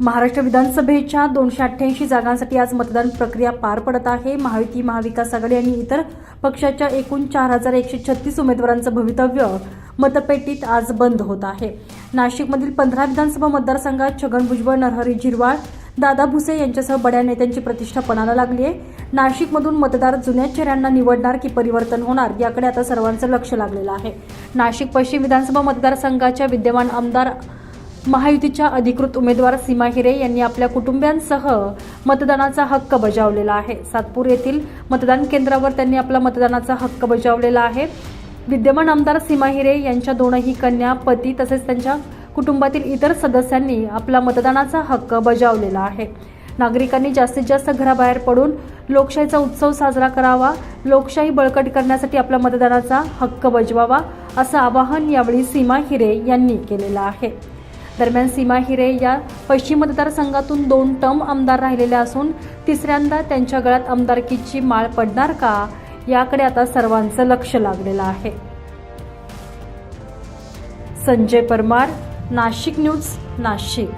महाराष्ट्र विधानसभेच्या दोनशे अठ्ठ्याऐंशी जागांसाठी आज मतदान प्रक्रिया पार पडत आहे. महायुती महाविकास आघाडी आणि इतर पक्षाच्या एकूण चार हजार एकशे छत्तीस उमेदवारांचं भवितव्य मतपेटीत आज बंद होत आहे. नाशिकमधील पंधरा विधानसभा मतदारसंघात छगन भुजबळ नरहरी झिरवाळ दादा भुसे यांच्यासह बड्या नेत्यांची प्रतिष्ठा पणाला लागली आहे. नाशिकमधून मतदार जुन्या चेहऱ्यांना निवडणार की परिवर्तन होणार याकडे आता सर्वांचं लक्ष लागलेलं आहे. नाशिक पश्चिम विधानसभा मतदारसंघाच्या विद्यमान आमदार महायुतीच्या अधिकृत उमेदवार सीमा हिरे यांनी आपल्या कुटुंबियांसह मतदानाचा हक्क बजावलेला आहे. सातपूर येथील मतदान केंद्रावर त्यांनी आपला मतदानाचा हक्क बजावलेला आहे. विद्यमान आमदार सीमा हिरे यांच्या दोनही कन्या पती तसेच त्यांच्या कुटुंबातील इतर सदस्यांनी आपला मतदानाचा हक्क बजावलेला आहे. नागरिकांनी जास्तीत जास्त घराबाहेर पडून लोकशाहीचा उत्सव साजरा करावा लोकशाही बळकट करण्यासाठी आपला मतदानाचा हक्क बजवावा असं आवाहन यावेळी सीमा हिरे यांनी केलेलं आहे. दरम्यान सीमा हिरे या पश्चिम मतदारसंघातून दोन टर्म आमदार राहिलेल्या असून तिसऱ्यांदा त्यांच्या गळ्यात आमदारकीची माळ पडणार का? याकडे आता सर्वांचं लक्ष लागलेलं आहे. संजय परमार नाशिक न्यूज नाशिक.